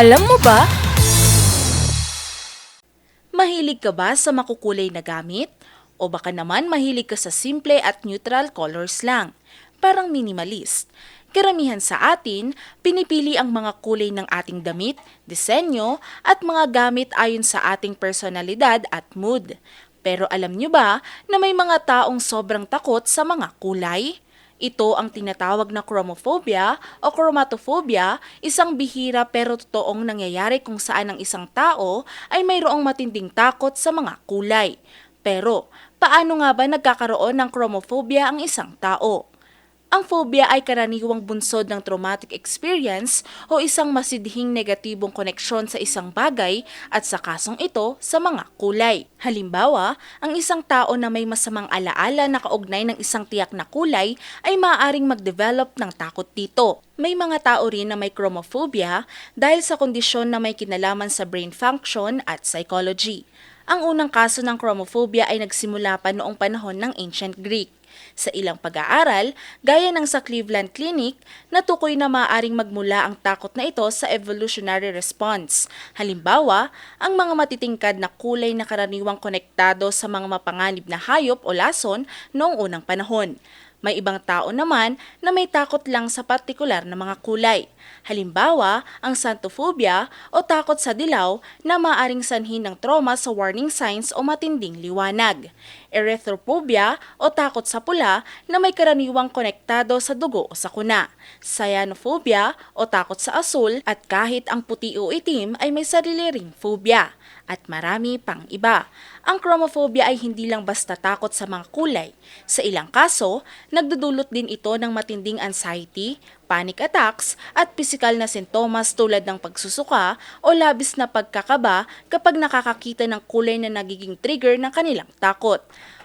Alam mo ba? Mahilig ka ba sa makukulay na gamit? O baka naman mahilig ka sa simple at neutral colors lang, parang minimalist. Karamihan sa atin, pinipili ang mga kulay ng ating damit, disenyo, at mga gamit ayon sa ating personalidad at mood. Pero alam nyo ba na may mga taong sobrang takot sa mga kulay? Ito ang tinatawag na chromophobia o chromatophobia, isang bihira pero totoong nangyayari kung saan ang isang tao ay mayroong matinding takot sa mga kulay. Pero, paano nga ba nagkakaroon ng chromophobia ang isang tao? Ang phobia ay karaniwang bunsod ng traumatic experience o isang masidhing negatibong koneksyon sa isang bagay at sa kasong ito sa mga kulay. Halimbawa, ang isang tao na may masamang alaala na kaugnay ng isang tiyak na kulay ay maaaring mag-develop ng takot dito. May mga tao rin na may chromophobia dahil sa kondisyon na may kinalaman sa brain function at psychology. Ang unang kaso ng chromophobia ay nagsimula pa noong panahon ng ancient Greek. Sa ilang pag-aaral, gaya ng sa Cleveland Clinic, natukoy na maaaring magmula ang takot na ito sa evolutionary response. Halimbawa, ang mga matitingkad na kulay na karaniwang konektado sa mga mapanganib na hayop o lason noong unang panahon. May ibang tao naman na may takot lang sa partikular na mga kulay. Halimbawa, ang xanthophobia o takot sa dilaw na maaring sanhin ng trauma sa warning signs o matinding liwanag. Erythrophobia o takot sa pula na may karaniwang konektado sa dugo o sa kuna. Cyanophobia o takot sa asul at kahit ang puti o itim ay may sarili ring phobia at marami pang iba. Ang chromophobia ay hindi lang basta takot sa mga kulay. Sa ilang kaso, nagdudulot din ito ng matinding anxiety, panic attacks, at pisikal na sintomas tulad ng pagsusuka o labis na pagkakaba kapag nakakakita ng kulay na nagiging trigger ng kanilang takot.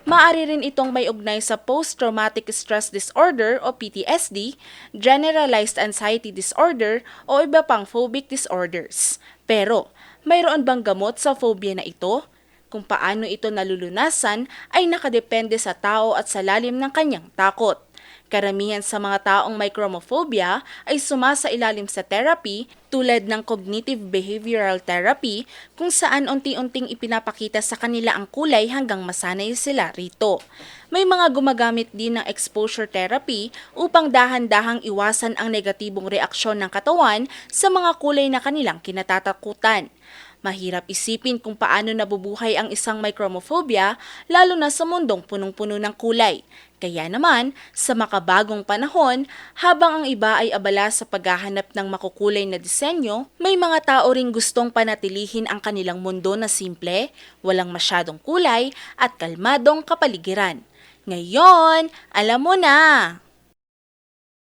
Maari rin itong may ugnay sa Post-Traumatic Stress Disorder o PTSD, Generalized Anxiety Disorder o iba pang phobic disorders. Pero, mayroon bang gamot sa phobia na ito? Kung paano ito nalulunasan ay nakadepende sa tao at sa lalim ng kanyang takot. Karamihan sa mga taong may chromophobia ay sumasa ilalim sa therapy tulad ng cognitive behavioral therapy kung saan unti-unting ipinapakita sa kanila ang kulay hanggang masanay sila rito. May mga gumagamit din ng exposure therapy upang dahan-dahang iwasan ang negatibong reaksyon ng katawan sa mga kulay na kanilang kinatatakutan. Mahirap isipin kung paano nabubuhay ang isang may lalo na sa mundong punong-puno ng kulay. Kaya naman, sa makabagong panahon, habang ang iba ay abala sa paghahanap ng makukulay na disenyo, may mga tao ring gustong panatilihin ang kanilang mundo na simple, walang masyadong kulay at kalmadong kapaligiran. Ngayon, alam mo na!